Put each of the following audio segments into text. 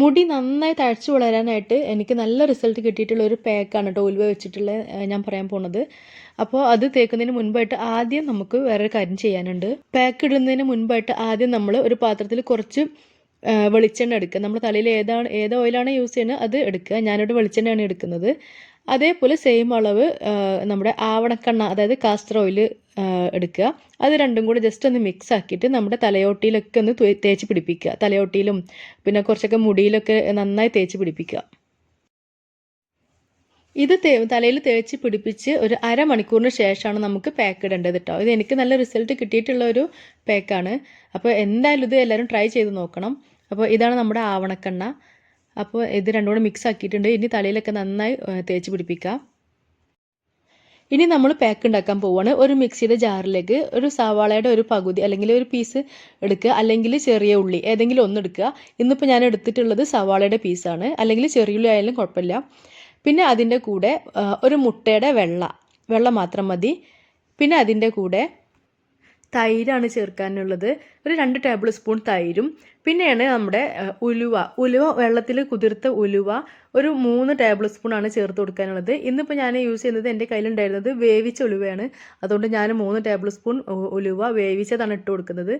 മുടി നന്നായി തഴച്ചു വളരാനായിട്ട് എനിക്ക് നല്ല റിസൾട്ട് കിട്ടിയിട്ടുള്ള ഒരു പാക്കാണ് കേട്ടോ ഉലുവ വെച്ചിട്ടുള്ള ഞാൻ പറയാൻ പോണത്. അപ്പോൾ അത് തേക്കുന്നതിന് മുൻപായിട്ട് ആദ്യം നമുക്ക് വേറൊരു കാര്യം ചെയ്യാനുണ്ട്. പാക്ക് ഇടുന്നതിന് മുൻപായിട്ട് ആദ്യം നമ്മൾ ഒരു പാത്രത്തിൽ കുറച്ച് വെളിച്ചെണ്ണ എടുക്കുക. നമ്മൾ തലയിൽ ഏതാണ് ഏത് ഓയിലാണ് യൂസ് ചെയ്യുന്നത് അത് എടുക്കുക. ഞാനിവിടെ വെളിച്ചെണ്ണയാണ് എടുക്കുന്നത്. അതേപോലെ സെയിം അളവ് നമ്മുടെ ആവണക്കണ്ണ അതായത് കാസ്റ്റർ ഓയിൽ എടുക്കുക. അത് രണ്ടും കൂടി ജസ്റ്റ് ഒന്ന് മിക്സ് ആക്കിയിട്ട് നമ്മുടെ തലയോട്ടിയിലൊക്കെ ഒന്ന് തേച്ച് പിടിപ്പിക്കുക. തലയോട്ടിയിലും പിന്നെ കുറച്ചൊക്കെ മുടിയിലൊക്കെ നന്നായി തേച്ച് പിടിപ്പിക്കുക. ഇത് തേ തലയിൽ തേച്ച് പിടിപ്പിച്ച് ഒരു അരമണിക്കൂറിന് ശേഷമാണ് നമുക്ക് പാക്ക് ഇടേണ്ടത് കേട്ടോ ഇത് എനിക്ക് നല്ല റിസൾട്ട് കിട്ടിയിട്ടുള്ള ഒരു പാക്കാണ് അപ്പോൾ എന്തായാലും ഇത് എല്ലാവരും ട്രൈ ചെയ്ത് നോക്കണം. അപ്പോൾ ഇതാണ് നമ്മുടെ ആവണക്കെണ്ണ. അപ്പോൾ ഇത് രണ്ടും കൂടെ മിക്സ് ആക്കിയിട്ടുണ്ട്. ഇനി തലയിലൊക്കെ നന്നായി തേച്ച് പിടിപ്പിക്കാം. ഇനി നമ്മൾ പാക്ക് ഉണ്ടാക്കാൻ പോവാണ്. ഒരു മിക്സിയുടെ ജാറിലേക്ക് ഒരു സവാളയുടെ ഒരു പകുതി അല്ലെങ്കിൽ ഒരു പീസ് എടുക്കുക. അല്ലെങ്കിൽ ചെറിയ ഉള്ളി ഏതെങ്കിലും ഒന്ന് എടുക്കുക. ഇന്നിപ്പോൾ ഞാൻ എടുത്തിട്ടുള്ളത് സവാളയുടെ പീസാണ് അല്ലെങ്കിൽ ചെറിയ ഉള്ളി ആയാലും കുഴപ്പമില്ല. പിന്നെ അതിന്റെ കൂടെ ഒരു മുട്ടയുടെ വെള്ള വെള്ള മാത്രം മതി. പിന്നെ അതിന്റെ കൂടെ തൈരാണ് ചേർക്കാനുള്ളത്. ഒരു രണ്ട് ടേബിൾ സ്പൂൺ തൈരും. പിന്നെയാണ് നമ്മുടെ ഉലുവ. ഉലുവ വെള്ളത്തിൽ കുതിർത്ത ഉലുവ ഒരു മൂന്ന് ടേബിൾ സ്പൂൺ ആണ് ചേർത്ത് കൊടുക്കാനുള്ളത്. ഇന്നിപ്പോൾ ഞാൻ യൂസ് ചെയ്യുന്നത് എന്റെ കയ്യിലുണ്ടായിരുന്നത് വേവിച്ച ഉലുവയാണ്. അതുകൊണ്ട് ഞാൻ മൂന്ന് ടേബിൾ സ്പൂൺ ഉലുവ വേവിച്ചതാണ് ഇട്ട് കൊടുക്കുന്നത്.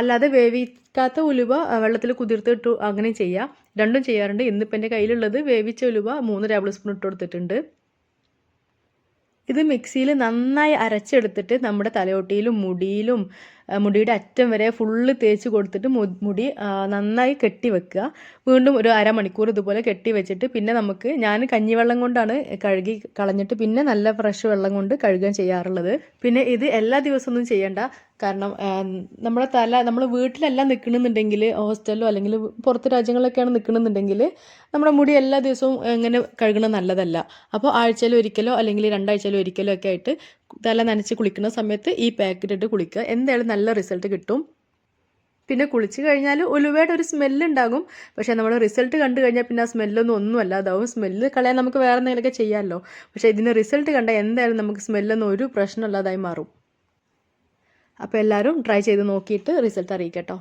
അല്ലാതെ വേവിക്കാത്ത ഉലുവ വെള്ളത്തിൽ കുതിർത്ത് ഇട്ടു അങ്ങനെ ചെയ്യാം. രണ്ടും ചെയ്യാറുണ്ട്. ഇന്നിപ്പോൾ എന്റെ കയ്യിലുള്ളത് വേവിച്ച ഉലുവ മൂന്ന് ടേബിൾ സ്പൂൺ ഇട്ട് കൊടുത്തിട്ടുണ്ട്. ഇത് മിക്സിയിൽ നന്നായി അരച്ചെടുത്തിട്ട് നമ്മുടെ തലയോട്ടിയിലും മുടിയിലും മുടിയുടെ അറ്റം വരെ ഫുള്ള് തേച്ച് കൊടുത്തിട്ട് മുടി നന്നായി കെട്ടി വെക്കുക. വീണ്ടും ഒരു അരമണിക്കൂർ ഇതുപോലെ കെട്ടി വെച്ചിട്ട് പിന്നെ നമുക്ക് ഞാൻ കഞ്ഞിവെള്ളം കൊണ്ടാണ് കഴുകി കളഞ്ഞിട്ട് പിന്നെ നല്ല ഫ്രഷ് വെള്ളം കൊണ്ട് കഴുകാൻ ചെയ്യാറുള്ളത്. പിന്നെ ഇത് എല്ലാ ദിവസമൊന്നും ചെയ്യണ്ട. കാരണം നമ്മുടെ തല നമ്മൾ വീട്ടിലല്ല നിൽക്കണമെന്നുണ്ടെങ്കിൽ ഹോസ്റ്റലിലോ അല്ലെങ്കിൽ പുറത്ത് രാജ്യങ്ങളിലൊക്കെയാണ് നിൽക്കണമെന്നുണ്ടെങ്കിൽ നമ്മുടെ മുടി എല്ലാ ദിവസവും ഇങ്ങനെ കഴുകണം നല്ലതല്ല. അപ്പോൾ ആഴ്ചയിൽ ഒരിക്കലോ അല്ലെങ്കിൽ രണ്ടാഴ്ചയിലോ ഒരിക്കലോ ഒക്കെ ആയിട്ട് തല നനച്ച് കുളിക്കുന്ന സമയത്ത് ഈ പാക്കറ്റ് ഇട്ട് കുളിക്കുക. എന്തായാലും നല്ല റിസൾട്ട് കിട്ടും. പിന്നെ കുളിച്ച് കഴിഞ്ഞാൽ ഉലുവയുടെ ഒരു സ്മെല്ല് ഉണ്ടാകും. പക്ഷേ നമ്മൾ റിസൾട്ട് കണ്ടു കഴിഞ്ഞാൽ പിന്നെ ആ സ്മെല്ലൊന്നും ഒന്നും അല്ലാതാവും സ്മെല്ല് കളയാൻ നമുക്ക് വേറെ എന്തെങ്കിലുമൊക്കെ ചെയ്യാമല്ലോ പക്ഷേ ഇതിന് റിസൾട്ട് കണ്ടാൽ എന്തായാലും നമുക്ക് സ്മെല്ലൊന്നും ഒരു പ്രശ്നമില്ലാതായി മാറും. അപ്പോൾ എല്ലാവരും ട്രൈ ചെയ്ത് നോക്കിയിട്ട് റിസൾട്ട് അറിയിക്കട്ടോ.